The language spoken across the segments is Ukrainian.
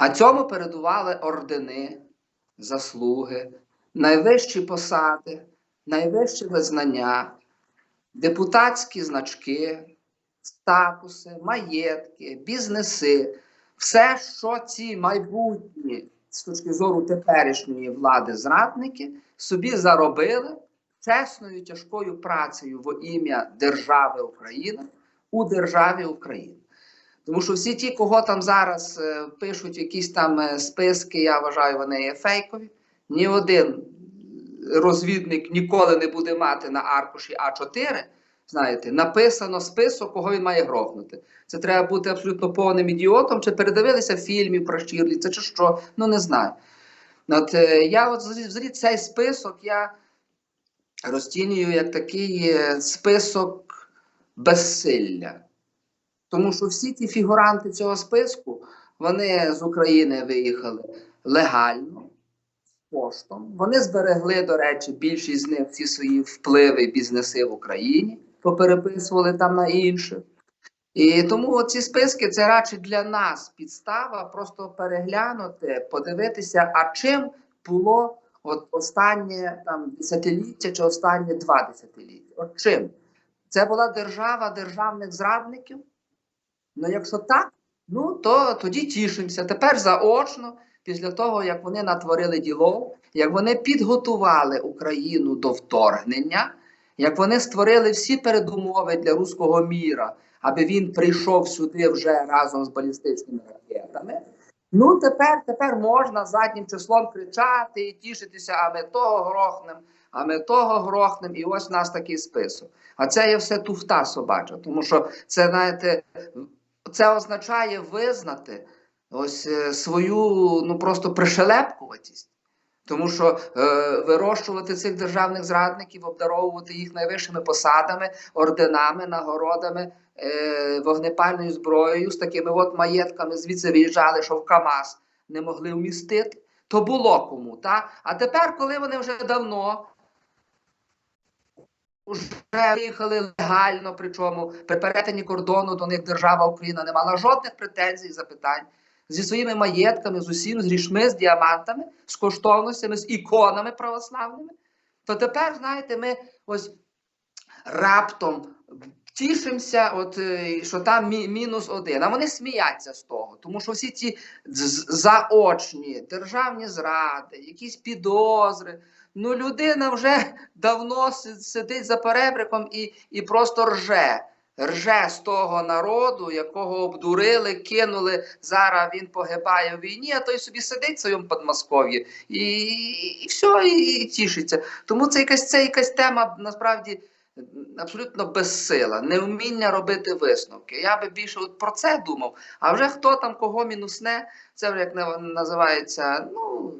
А цьому передували ордени, заслуги, найвищі посади, найвищі визнання, депутатські значки, статуси, маєтки, бізнеси, все, що ці майбутні з точки зору теперішньої влади зрадники собі заробили чесною тяжкою працею во ім'я держави Україна у державі Україна. Тому що всі ті, кого там зараз е, пишуть якісь там е, списки, я вважаю, вони є фейкові. Ні один розвідник ніколи не буде мати на аркуші А4, знаєте, написано список, кого він має грохнути. Це треба бути абсолютно повним ідіотом, чи передивилися фільмів про Штірліца, чи що, ну не знаю. От, е, я от взагалі цей список я розцінюю як такий список безсилля. Тому що всі ті фігуранти цього списку, вони з України виїхали легально, з поштом. Вони зберегли, до речі, більшість з них всі свої впливи бізнеси в Україні, попереписували там на інших. І тому ці списки це радше для нас підстава просто переглянути, подивитися, а чим було от останнє там десятиліття чи останні два десятиліття. От чим? Це була держава державних зрадників. Ну, якщо так, ну то тоді тішимося. Тепер заочно, після того, як вони натворили діло, як вони підготували Україну до вторгнення, як вони створили всі передумови для руського міра, аби він прийшов сюди вже разом з балістичними ракетами. Ну, тепер, тепер можна заднім числом кричати і тішитися, а ми того грохнем, а ми того грохнем, і ось у нас такий список. А це є все туфта собача, тому що це, знаєте, це означає визнати ось е, свою ну просто пришелепкуватість. Тому що е, вирощувати цих державних зрадників, обдаровувати їх найвищими посадами, орденами, нагородами, е, вогнепальною зброєю, з такими от маєтками звідси виїжджали, що в КАМАЗ не могли вмістити, то було кому. Та? А тепер, коли вони вже давно виїхали легально, причому при перетині кордону до них держава Україна не мала жодних претензій і запитань зі своїми маєтками, з усім, з грішми, з діамантами, з коштовностями, з іконами православними. То тепер, знаєте, ми ось раптом тішимося, от, е, що там мі- мінус один. А вони сміються з того, тому що всі ці заочні державні зради, якісь підозри. Ну, людина вже давно сидить за перебриком і, і просто рже. Рже з того народу, якого обдурили, кинули. Зараз він погибає в війні, а той собі сидить в своєму Подмосков'ї і, і все, і, і тішиться. Тому це якась, це якась тема насправді абсолютно безсила, невміння робити висновки. Я би більше от про це думав. А вже хто там кого мінусне, це вже як на- називається, ну,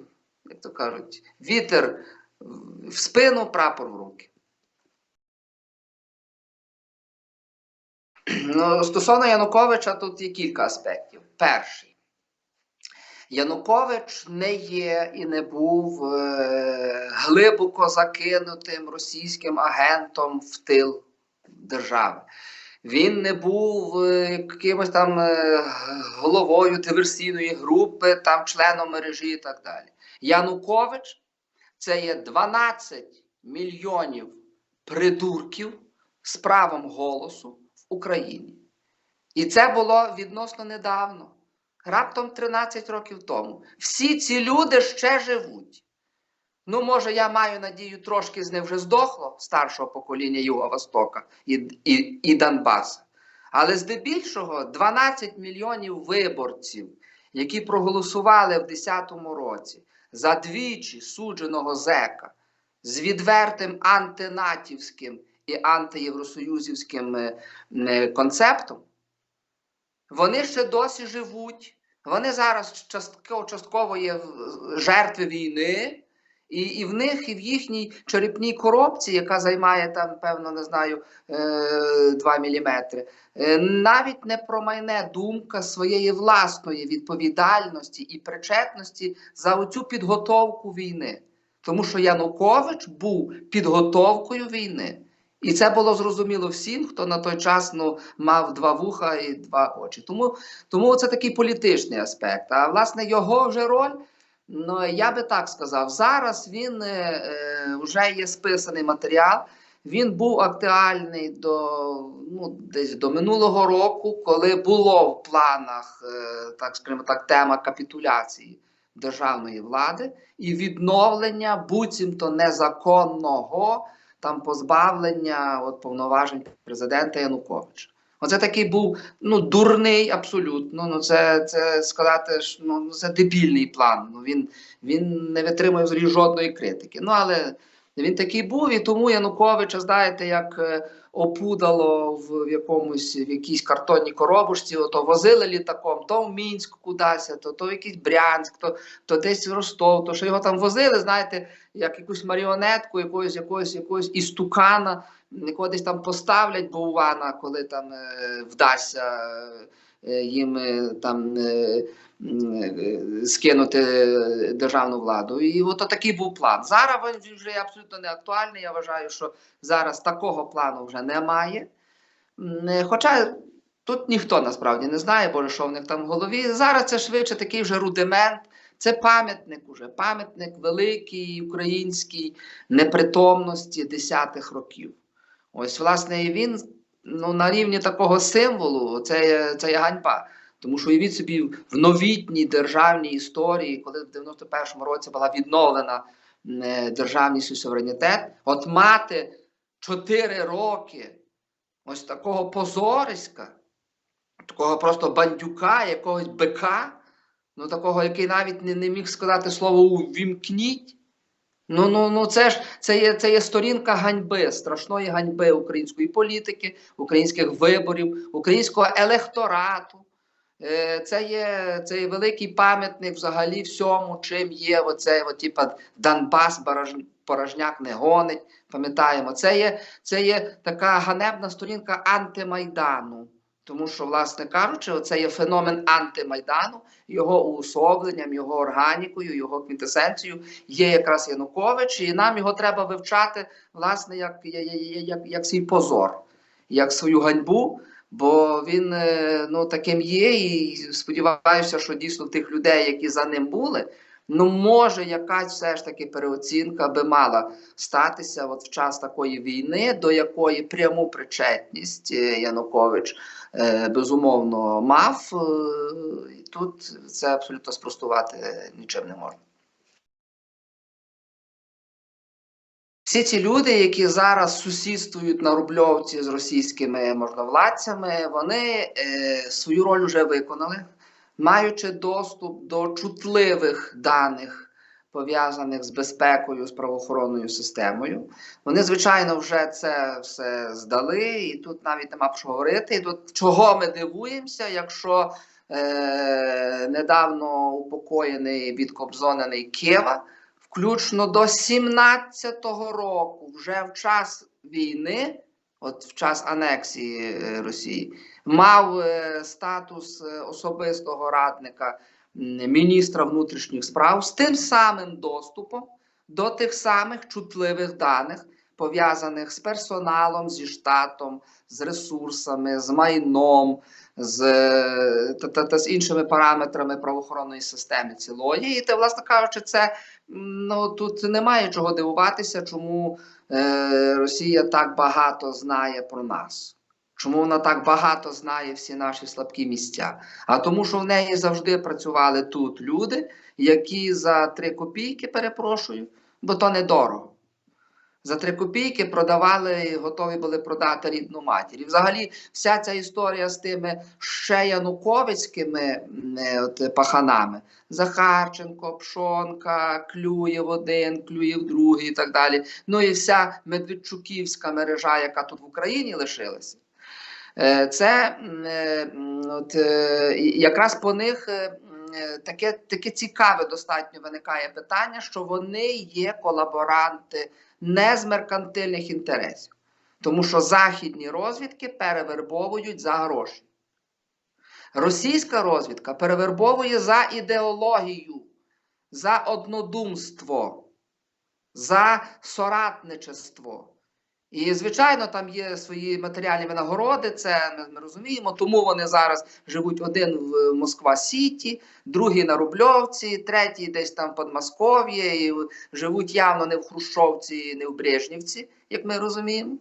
як то кажуть, вітер в спину, прапор в руки. Ну, стосовно Януковича, тут є кілька аспектів. Перший. Янукович не є і не був е, глибоко закинутим російським агентом в тил держави. Він не був е, якимось там е, головою диверсійної групи, там членом мережі і так далі. Янукович це є 12 мільйонів придурків з правом голосу в Україні. І це було відносно недавно, раптом 13 років тому. Всі ці люди ще живуть. Ну, може, я маю надію, трошки з них вже здохло старшого покоління Юго-Востока і, і, і Донбаса. Але здебільшого 12 мільйонів виборців, які проголосували в 2010 році за двічі судженого зека з відвертим антинатівським і антиєвросоюзівським е, е, концептом, вони ще досі живуть. Вони зараз частково, частково є жертви війни, і, і в них, і в їхній черепній коробці, яка займає там, певно, не знаю, е, 2 міліметри, е, навіть не промайне думка своєї власної відповідальності і причетності за оцю підготовку війни. Тому що Янукович був підготовкою війни. І це було зрозуміло всім, хто на той час ну, мав два вуха і два очі. Тому, тому це такий політичний аспект. А власне його вже роль. Ну, я би так сказав, зараз він е, е, вже є списаний матеріал. Він був актуальний до ну, десь до минулого року, коли було в планах, е, так скажімо так, тема капітуляції державної влади і відновлення буцімто незаконного там позбавлення от, повноважень президента Януковича. Оце такий був ну дурний абсолютно. Ну це це сказати ну це дебільний план. Ну він він не витримує жодної критики. Ну але він такий був, і тому Януковича, знаєте, як е, опудало в якомусь в якійсь картонній коробочці, ото возили літаком, то в Мінськ кудись, то, то в якийсь Брянськ, то, то десь в Ростов, то що його там возили, знаєте, як якусь маріонетку, якогось якогось якогось істукана, якого десь там поставлять Боввана, коли там е, вдасться е, їм там. Е, Скинути державну владу, і от такий був план. Зараз він вже абсолютно не актуальний. Я вважаю, що зараз такого плану вже немає. Е, Хоча тут ніхто насправді не знає, боже, що в них там в голові. Зараз це швидше такий вже рудимент. Це пам'ятник уже, пам'ятник великий українській непритомності десятих років. Ось, власне, і він ну, на рівні такого символу це, це є ганьба. Тому що уявіть собі в новітній державній історії, коли в 91-му році була відновлена е, державність і суверенітет, от мати 4 роки ось такого позориська, такого просто бандюка, якогось бика, ну такого, який навіть не, не міг сказати слово увімкніть. Ну, ну, ну це ж це є, це є сторінка ганьби, страшної ганьби української політики, українських виборів, українського електорату. Е, Це є, це є великий пам'ятник взагалі всьому, чим є оцей, от, типа, Донбас, Порожняк не гонить. Пам'ятаємо, це є, це є така ганебна сторінка антимайдану. Тому що, власне кажучи, це є феномен антимайдану, його уособленням, його органікою, його квінтесенцією є якраз Янукович, і нам його треба вивчати, власне, як, як, як, як свій позор, як свою ганьбу. Бо він е, ну таким є, і сподіваюся, що дійсно тих людей, які за ним були, ну може якась все ж таки переоцінка би мала статися от в час такої війни, до якої пряму причетність е, Янукович е, безумовно мав. І тут це абсолютно спростувати нічим не можна. Всі ці люди, які зараз сусідствують на Рубльовці з російськими можновладцями, вони е, свою роль вже виконали, маючи доступ до чутливих даних, пов'язаних з безпекою, з правоохоронною системою. Вони, звичайно, вже це все здали, і тут навіть нема що говорити. І тут чого ми дивуємося, якщо е, недавно упокоєний відкобзонений Кєва включно до 17-го року, вже в час війни, от в час анексії е, Росії, мав е, статус е, особистого радника міністра внутрішніх справ з тим самим доступом до тих самих чутливих даних, пов'язаних з персоналом, зі штатом, з ресурсами, з майном. З, та, та, та з іншими параметрами правоохоронної системи цілої, і те, власне кажучи, це Ну тут немає чого дивуватися, чому е, Росія так багато знає про нас. Чому вона так багато знає всі наші слабкі місця? А тому, що в неї завжди працювали тут люди, які за три копійки, перепрошую, бо то недорого. За три копійки продавали готові були продати рідну матір. І взагалі вся ця історія з тими ще януковицькими е, от, паханами. Захарченко, Пшонка, Клюєв один, Клюєв другий і так далі. Ну і вся медведчуківська мережа, яка тут в Україні лишилася. Е, Це е, от, якраз по них таке, таке цікаве достатньо виникає питання, що вони є колаборанти не з меркантильних інтересів, тому що західні розвідки перевербовують за гроші. Російська розвідка перевербовує за ідеологію, за однодумство, за соратничество. І, звичайно, там є свої матеріальні винагороди, це ми, ми розуміємо. Тому вони зараз живуть один в Москва Сіті, другий на Рубльовці, третій десь там в Подмосков'ї, і живуть явно не в Хрущовці, не в Брежнівці, як ми розуміємо.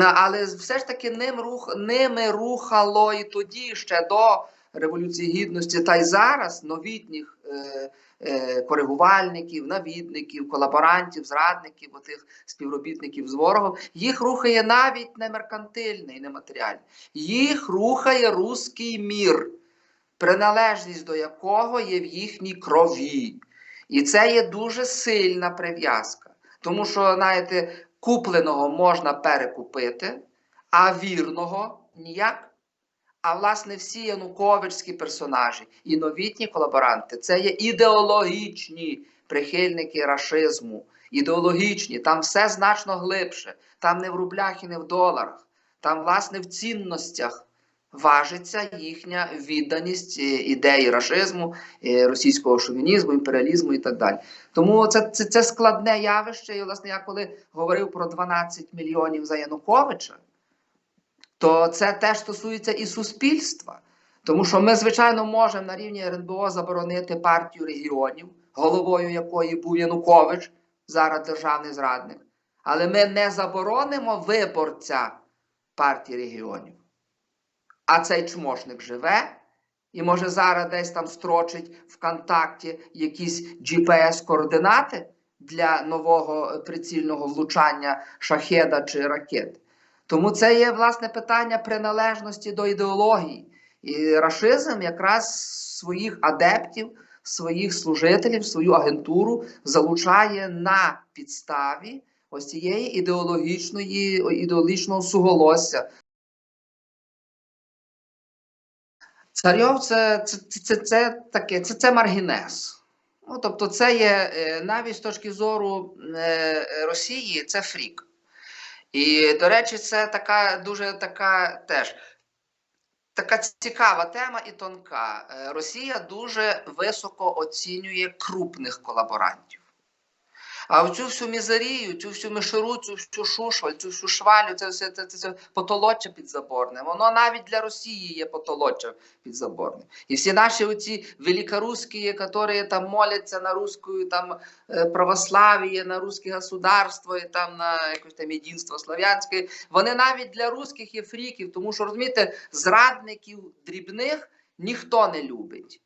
Але все ж таки ним рух, ними рухало і тоді ще до Революції Гідності, та й зараз новітніх е, е, коригувальників, навідників, колаборантів, зрадників, отих співробітників з ворогом, їх рухає навіть не меркантильний, не матеріальний. Їх рухає руський мір, приналежність до якого є в їхній крові. І це є дуже сильна прив'язка. Тому що, знаєте, купленого можна перекупити, а вірного ніяк. А власне всі януковичські персонажі і новітні колаборанти це є ідеологічні прихильники рашизму. Ідеологічні, там все значно глибше. Там не в рублях і не в доларах. Там, власне, в цінностях важиться їхня відданість е, ідеї рашизму, е, російського шовінізму, імперіалізму і так далі. Тому це, це, це складне явище. І, власне, я коли говорив про 12 мільйонів за Януковича, то це теж стосується і суспільства. Тому що ми, звичайно, можемо на рівні РНБО заборонити партію регіонів, головою якої був Янукович, зараз державний зрадник. Але ми не заборонимо виборця партії регіонів. А цей чмошник живе і може зараз десь там строчить ВКонтакті якісь GPS-координати для нового прицільного влучання шахеда чи ракет. Тому це є власне питання приналежності до ідеології. І рашизм якраз своїх адептів, своїх служителів, свою агентуру залучає на підставі ось цієї ідеологічної ідеологічного суголосся. Царьов це, це, це, це, таке, це, це маргінез. Ну, тобто, це є е, навіть з точки зору е, Росії, це фрік. І, до речі, це така дуже така теж така цікава тема і тонка. Е, Росія дуже високо оцінює крупних колаборантів. А в цю всю мізерію, цю всю мишуру, цю всю шушваль, цю всю швалю, це все це, це, це потолоччя підзаборне. Воно навіть для Росії є потолоччя підзаборне. І всі наші оці великорусські, які там моляться на русську там е, православ'я, на русське государство, і там на якось там єдинство слав'янське, вони навіть для русських є фріків, тому що розумієте, зрадників дрібних ніхто не любить.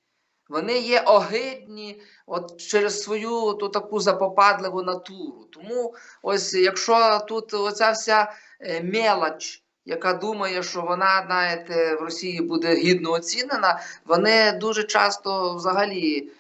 Вони є огидні от через свою ту таку запопадливу натуру. Тому, ось якщо тут оця вся е, мелоч, яка думає, що вона, знаєте, в Росії буде гідно оцінена, вони дуже часто взагалі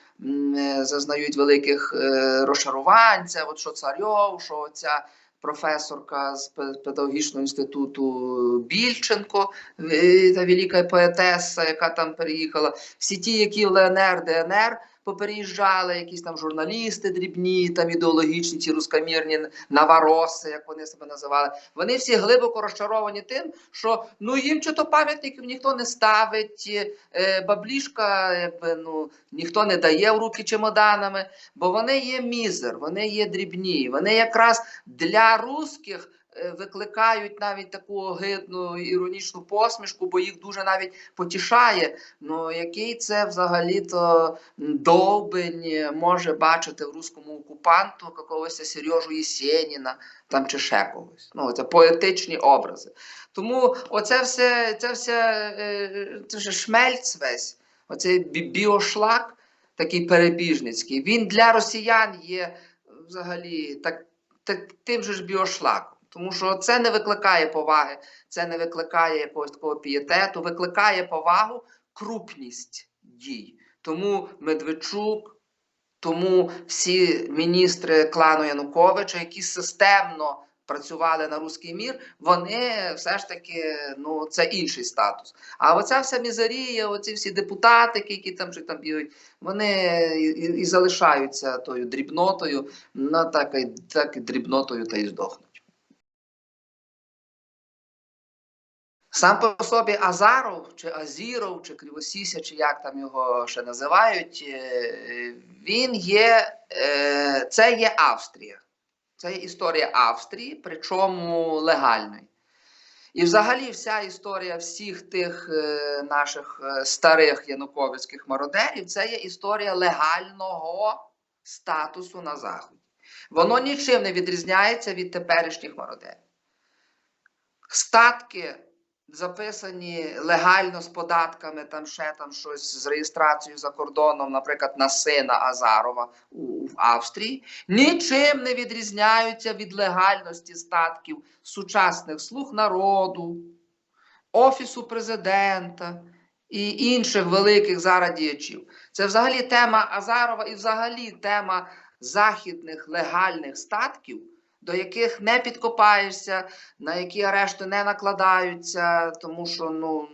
е, зазнають великих е, розчарувань. Це от що царьов, що ця професорка з пе- педагогічного інституту Більченко, е, та велика поетеса, яка там переїхала. Всі ті, які в ЛНР, ДНР попереїжджали, якісь там журналісти дрібні, там ідеологічні, ці рускомірні навароси, як вони себе називали. Вони всі глибоко розчаровані тим, що ну їм чого пам'ятників ніхто не ставить, е, баблішка, якби ну ніхто не дає в руки чемоданами, бо вони є мізер, вони є дрібні, вони якраз для русських. Е, Викликають навіть таку огидну іронічну посмішку, бо їх дуже навіть потішає. Ну який це взагалі-то довбень може бачити в руському окупанту якогось Сережу Єсеніна там чи ще когось. Ну це поетичні образи. Тому оце все, це все е, це ж шмельц весь, оцей біошлак, такий перебіжницький. Він для росіян є взагалі так, так, тим же ж біошлаком. Тому що це не викликає поваги, це не викликає якогось такого пієтету, викликає повагу крупність дій. Тому Медведчук, тому всі міністри клану Януковича, які системно працювали на руський мір, вони все ж таки ну це інший статус. А оця вся мізерія, оці всі депутатики, які там чи там бігають, вони і, і залишаються тою дрібнотою, ну так і так і дрібнотою та й здохнуть. Сам по собі Азаров, чи Азіров, чи Кривосіся, чи як там його ще називають, е, він є, е, це є Австрія. Це є історія Австрії, причому легальної. І взагалі вся історія всіх тих е, наших старих януковицьких мародерів це є історія легального статусу на Заході. Воно нічим не відрізняється від теперішніх мародерів. Статки записані легально з податками, там ще там щось з реєстрацією за кордоном, наприклад, на сина Азарова у, в Австрії, нічим не відрізняються від легальності статків сучасних слуг народу, Офісу президента і інших великих зараз діячів. Це взагалі тема Азарова і взагалі тема західних легальних статків, до яких не підкопаєшся, на які арешти не накладаються, тому що ну,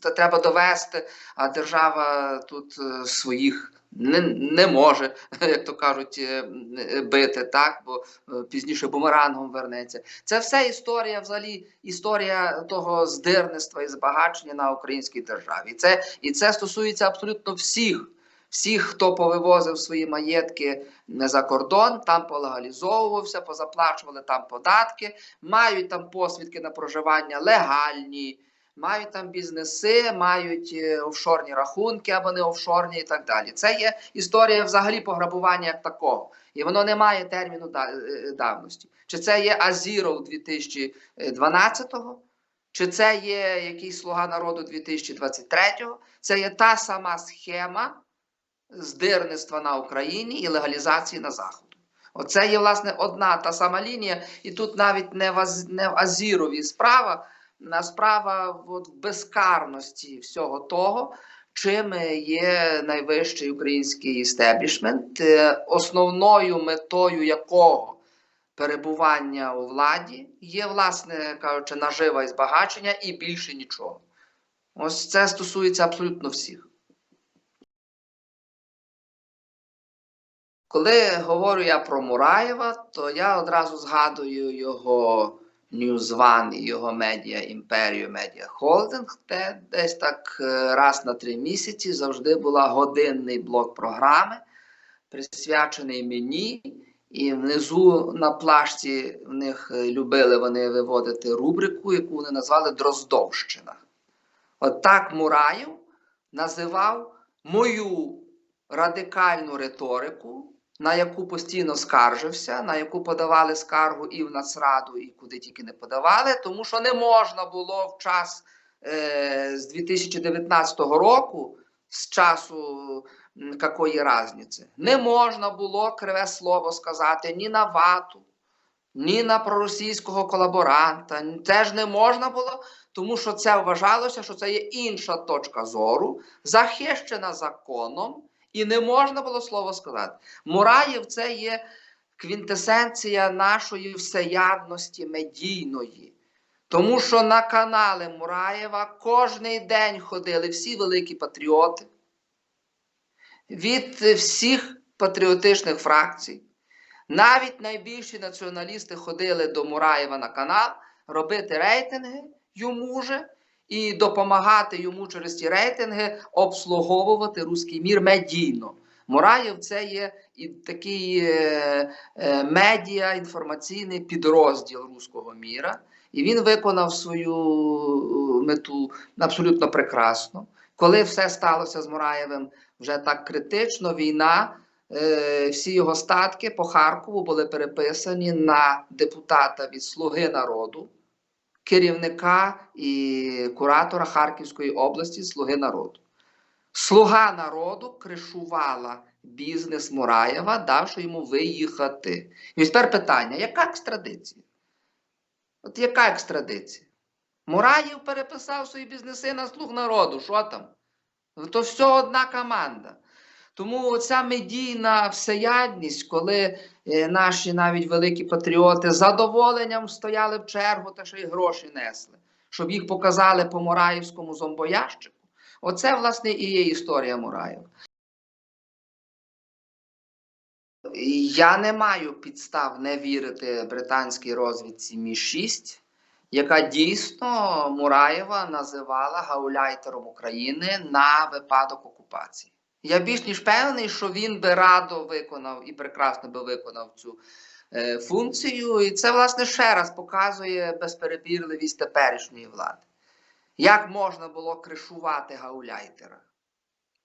це треба довести, а держава тут е, своїх не, не може, як то кажуть, е, е, бити, так, бо пізніше бумерангом вернеться. Це все історія, взагалі, історія того здирництва і збагачення на українській державі. І це, і це стосується абсолютно всіх. Всіх, хто повивозив свої маєтки за кордон, там полегалізовувався, позаплачували там податки, мають там посвідки на проживання легальні, мають там бізнеси, мають е, офшорні рахунки або не офшорні і так далі. Це є історія взагалі пограбування як такого. І воно не має терміну е, давності. Чи це є Азіров 2012-го, чи це є якийсь слуга народу 2023-го, це є та сама схема здирництва на Україні і легалізації на Заходу. Оце є, власне, одна та сама лінія, і тут навіть не в, Аз... не в Азірові справа, а справа от, безкарності всього того, чим є найвищий український істеблішмент, е, основною метою якого перебування у владі є, власне кажучи, нажива і збагачення і більше нічого. Ось це стосується абсолютно всіх. Коли говорю я про Мураєва, то я одразу згадую його News One і його медіа імперію Медіа Холдинг, де десь так е, раз на три місяці завжди була годинний блок програми, присвячений мені. І внизу на плашці в них е, любили вони виводити рубрику, яку вони назвали Дроздовщина. От так Мураєв називав мою радикальну риторику, на яку постійно скаржився, на яку подавали скаргу і в Нацраду, і куди тільки не подавали, тому що не можна було в час е, з 2019 року, з часу м, какої різниці, не можна було криве слово сказати ні на вату, ні на проросійського колаборанта. Теж не можна було, тому що це вважалося, що це є інша точка зору, захищена законом. І не можна було слово сказати. Мураєв це є квінтесенція нашої всеядності медійної. Тому що на канали Мураєва кожний день ходили всі великі патріоти від всіх патріотичних фракцій. Навіть найбільші націоналісти ходили до Мураєва на канал робити рейтинги йому же і допомагати йому через ці рейтинги обслуговувати руський мір медійно. Мураєв це є і такий е, е, медіа інформаційний підрозділ руського міра, і він виконав свою е, мету абсолютно прекрасно. Коли все сталося з Мураєвим вже так критично, війна, е, всі його статки по Харкову були переписані на депутата від Слуги народу керівника і куратора Харківської області Слуги народу. Слуга народу кришувала бізнес Мураєва, давши йому виїхати. І тепер питання: яка екстрадиція? От яка екстрадиція? Мураєв переписав свої бізнеси на слуг народу. Що там? То все одна команда. Тому ця медійна всеядність, коли е, наші навіть великі патріоти задоволенням стояли в чергу та ще й гроші несли, щоб їх показали по Мураївському зомбоящику. Оце, власне, і є історія Мураєва. Я не маю підстав не вірити британській розвідці Мі-6, яка дійсно Мураєва називала гауляйтером України на випадок окупації. Я більш ніж певний, що він би радо виконав і прекрасно би виконав цю е, функцію, і це, власне, ще раз показує безперебірливість теперішньої влади. Як можна було кришувати гауляйтера?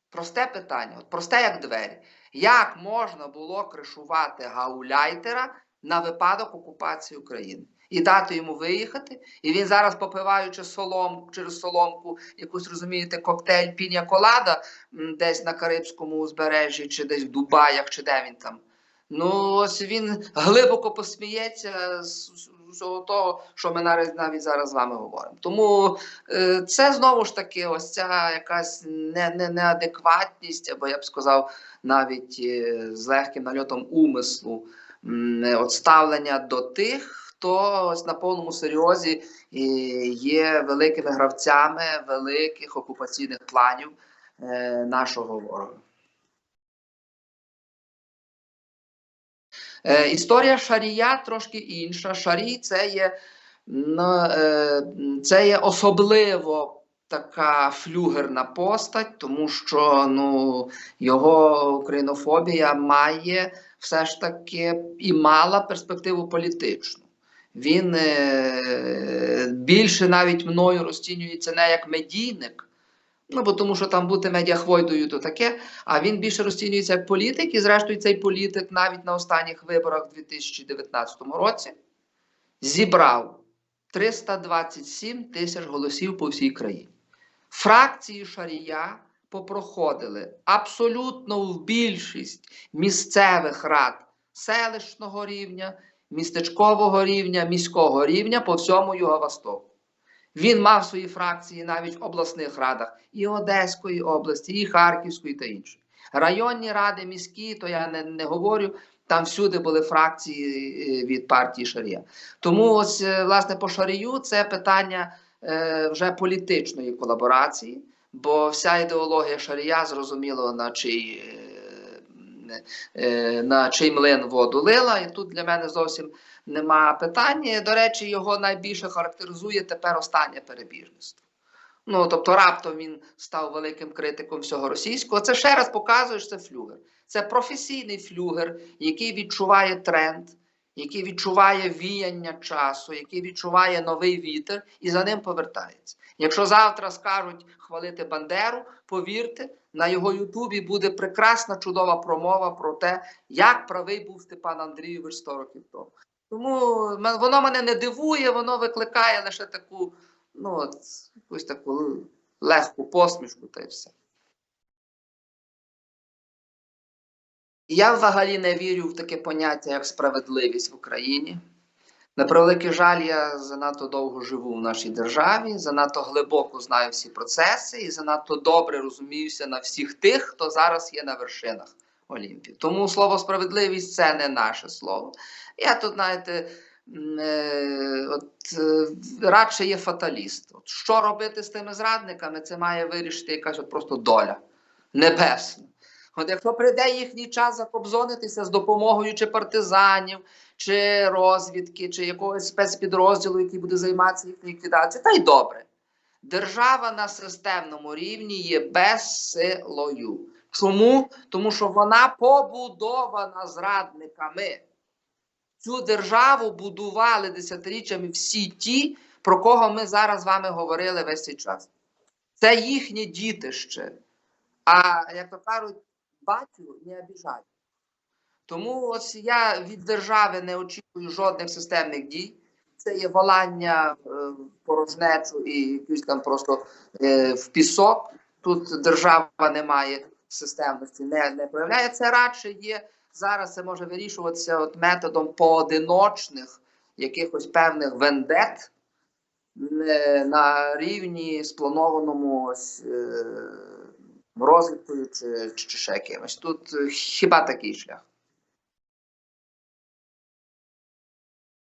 Просте питання, от просте як двері. Як можна було кришувати гауляйтера на випадок окупації України? І дати йому виїхати, і він зараз, попиваючи солом через соломку, якусь розумієте, коктейль піня колада десь на Карибському узбережжі, чи десь в Дубаях, чи де він там. Ну, ось він глибоко посміється з всього того, що ми навіть зараз з вами говоримо. Тому е, це знову ж таки, ось ця якась не, не, неадекватність, або я б сказав, навіть е, з легким нальотом умислу, от ставлення до тих, хто ось на повному серйозі є великими гравцями великих окупаційних планів е, нашого ворога. Е, історія Шарія трошки інша. Шарій це є, е, це є особливо така флюгерна постать, тому що ну, його українофобія має все ж таки і мала перспективу політичну. Він е, більше навіть мною розцінюється не як медійник. Ну, бо тому що там бути медіахвойдою то таке, а він більше розцінюється як політик, і зрештою цей політик навіть на останніх виборах у 2019 році зібрав 327 тисяч голосів по всій країні. Фракції Шарія попроходили абсолютно в більшість місцевих рад селищного рівня, містечкового рівня, міського рівня по всьому Юго-Востоку. Він мав свої фракції навіть в обласних радах і Одеської області, і Харківської та іншої. Районні ради, міські, то я не, не говорю. Там всюди були фракції е, від партії Шарія. Тому ось е, власне по Шарію це питання е, вже політичної колаборації, бо вся ідеологія Шарія зрозуміло на чий, е, на чий млин воду лила. І тут для мене зовсім нема питання. До речі, його найбільше характеризує тепер останнє перебіжництво. Ну, тобто, раптом він став великим критиком всього російського. Це ще раз показує, що це флюгер. Це професійний флюгер, який відчуває тренд, який відчуває віяння часу, який відчуває новий вітер і за ним повертається. Якщо завтра скажуть хвалити Бандеру, повірте, на його Ютубі буде прекрасна чудова промова про те, як правий був Степан Андрійович 100 років тому. Тому воно мене не дивує, воно викликає лише таку, ну, от, якусь таку легку посмішку та й все. Я взагалі не вірю в таке поняття, як справедливість в Україні. На превеликий жаль, я занадто довго живу в нашій державі, занадто глибоко знаю всі процеси і занадто добре розуміюся на всіх тих, хто зараз є на вершинах Олімпії. Тому слово справедливість це не наше слово. Я тут, знаєте, е, от, е, радше є фаталіст. От, що робити з тими зрадниками, це має вирішити якась от просто доля небесна. От якщо прийде їхній час закобзонитися з допомогою чи партизанів, чи розвідки, чи якогось спецпідрозділу, який буде займатися їхньою ліквідацією, та й добре. Держава на системному рівні є безсилою. Чому? Тому що вона побудована зрадниками. Цю державу будували десятиріччями всі ті, про кого ми зараз з вами говорили весь цей час. Це їхнє дітище. А як то кажуть, батю не обіжай. Тому ось я від держави не очікую жодних системних дій. Це є волання е, порожнечу і якусь там просто е, в пісок. Тут держава не має системності, не, не проявляє. Це радше є зараз. Це може вирішуватися от методом поодиночних якихось певних вендет е, на рівні спланованому ось, е, розвідкою чи, чи ще якимось. Тут е, хіба такий шлях.